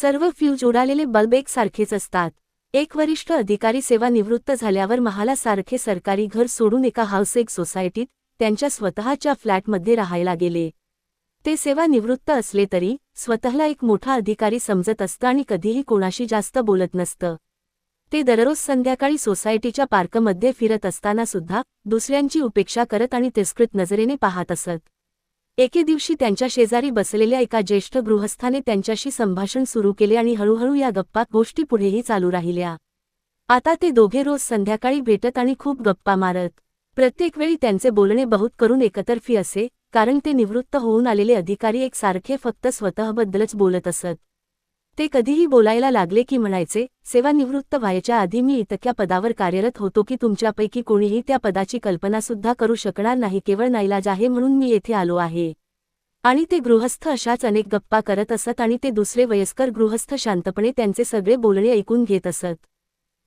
सर्व fuse उडालेले bulb एकसारखेच असतात. एक वरिष्ठ अधिकारी सेवानिवृत्त झाल्यावर महाला सारखे सरकारी घर सोडून एका हाऊस एक सोसायटीत त्यांच्या स्वतःच्या फ्लॅटमध्ये राहायला गेले. ते सेवानिवृत्त असले तरी स्वतःला एक मोठा अधिकारी समजत असतं आणि कधीही कोणाशी जास्त बोलत नसतं. ते दररोज संध्याकाळी सोसायटीच्या पार्कमध्ये फिरत असताना सुद्धा दुसऱ्यांची उपेक्षा करत आणि तिरस्कृत नजरेने पाहत असत. एके दिवशी त्यांच्या शेजारी बसलेल्या एका ज्येष्ठ गृहस्थाने त्यांच्याशी संभाषण सुरू केले आणि हळूहळू या गप्पात गोष्टी पुढेही चालू राहिल्या. आता ते दोघे रोज संध्याकाळी भेटत आणि खूप गप्पा मारत. प्रत्येक वेळी त्यांचे बोलणे बहुत करून एकतर्फी असे कारण ते निवृत्त होऊन आलेले अधिकारी एकसारखे फक्त स्वतःबद्दलच बोलत असत. ते कधीही बोलायला लागले की म्हणायचे सेवानिवृत्त व्हायच्या आधी मी इतक्या पदावर कार्यरत होतो की तुमच्यापैकी कोणीही त्या पदाची कल्पनासुद्धा करू शकणार नाही केवळ नाईलाज आहे म्हणून मी येथे आलो आहे. आणि ते गृहस्थ अशाच अनेक गप्पा करत असत आणि ते दुसरे वयस्कर गृहस्थ शांतपणे त्यांचे सगळे बोलणे ऐकून घेत असत.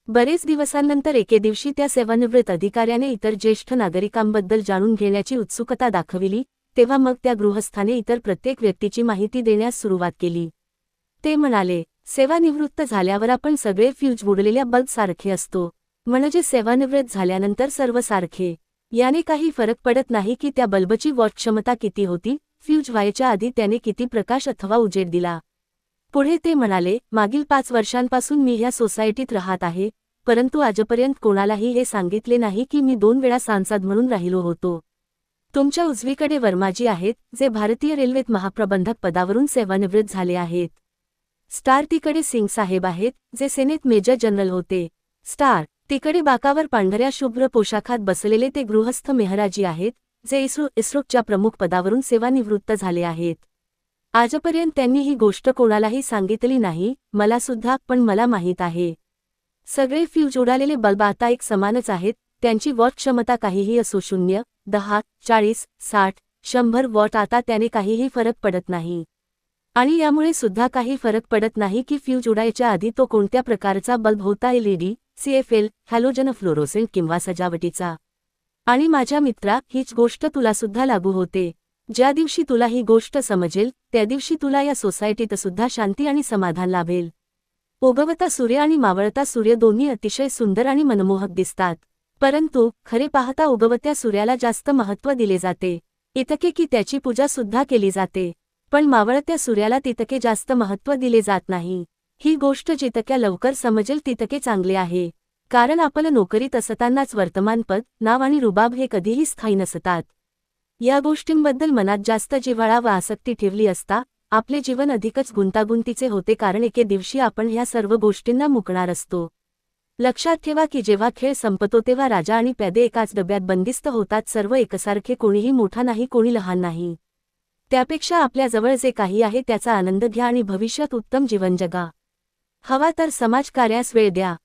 बरेच दिवसांनंतर एके दिवशी त्या सेवानिवृत्त अधिकाऱ्याने इतर ज्येष्ठ नागरिकांबद्दल जाणून घेण्याची उत्सुकता दाखविली तेव्हा मग त्या गृहस्थाने इतर प्रत्येक व्यक्तीची माहिती देण्यास सुरुवात केली. ते म्हणाले सेवानिवृत्त झाल्यावर आपण सगळे फ्यूज बुडलेल्या बल्बसारखे असतो. म्हणजे सेवानिवृत्त झाल्यानंतर सर्व सारखे. याने काही फरक पडत नाही की त्या बल्बची वॉट क्षमता किती होती फ्यूज व्हायच्या आधी त्याने किती प्रकाश अथवा उजेड दिला. पुढे ते म्हणाले मागील पाच वर्षांपासून मी ह्या सोसायटीत राहत आहे परंतु आजपर्यंत कोणालाही हे सांगितले नाही की मी दोन वेळा सांसद म्हणून राहिलो होतो. तुमच्या उजवीकडे वर्माजी आहेत जे भारतीय रेल्वेत महाप्रबंधक पदावरून सेवानिवृत्त झाले आहेत. स्टार तिकडे सिंग साहेब आहेत जे सेनेत मेजर जनरल होते. स्टार तिकडे बाकावर पांढऱ्या शुभ्र पोशाखात बसलेले ते गृहस्थ मेहराजी आहेत जे इस्रो इस्रोच्या प्रमुख पदावरून सेवानिवृत्त झाले आहेत. आजपर्यंत त्यांनी ही गोष्ट कोणालाही सांगितली नाही मला सुद्धा पण मला माहीत आहे. सगळे फ्यूज उडालेले बल्ब आता एक समानच आहेत त्यांची वॉट क्षमता काहीही असो शून्य दहा चाळीस साठ शंभर वॉट आता त्याने काहीही फरक पडत नाही. आणि यामुळे सुद्धा काही फरक पडत नाही की फ्यूज उडायच्या आधी तो कोणत्या प्रकारचा बल्ब होता एलईडी सीएफएल हॅलोजन फ्लोरोसेंट किंवा सजावटीचा. आणि माझ्या मित्रा हीच गोष्ट तुला सुद्धा लागू होते. ज्या दिवशी तुला ही गोष्ट समजेल त्या दिवशी तुला या सोसायटीत सुद्धा शांती आणि समाधान लाभेल. ओगवता सूर्य आणि मावळता सूर्य दोन्ही अतिशय सुंदर आणि मनमोहक दिसतात. परंतु खरे पाहता उगवत्या सूर्याला जास्त महत्त्व दिले जाते. इतके की त्याची पूजा सुद्धा केली जाते. पण मावळत्या सूर्याला तितके जास्त महत्त्व दिले जात नाही. ही गोष्ट जितक्या लवकर समजेल तितके चांगले आहे. कारण आपलं नोकरीत असतानाच वर्तमानपद नाव आणि रुबाब हे कधीही स्थायी नसतात. या गोष्टींबद्दल मनात जास्त जिव्हाळा व आसक्ती ठेवली असता आपले जीवन अधिकच गुंतागुंतीचे होते कारण एके दिवशी आपण ह्या सर्व गोष्टींना मुकणार असतो. लक्षात ठेवा की जेव्हा खेळ संपतो तेव्हा राजा आणि प्यादे एकाच डब्यात बंदिस्त होतात सर्व एकसारखे कोणीही मोठा नाही कोणी लहान नाही. त्यापेक्षा आपल्याजवळ जे काही आहे त्याचा आनंद घ्या आणि भविष्यात उत्तम जीवन जगा हवा तर समाजकार्यास वेळ द्या.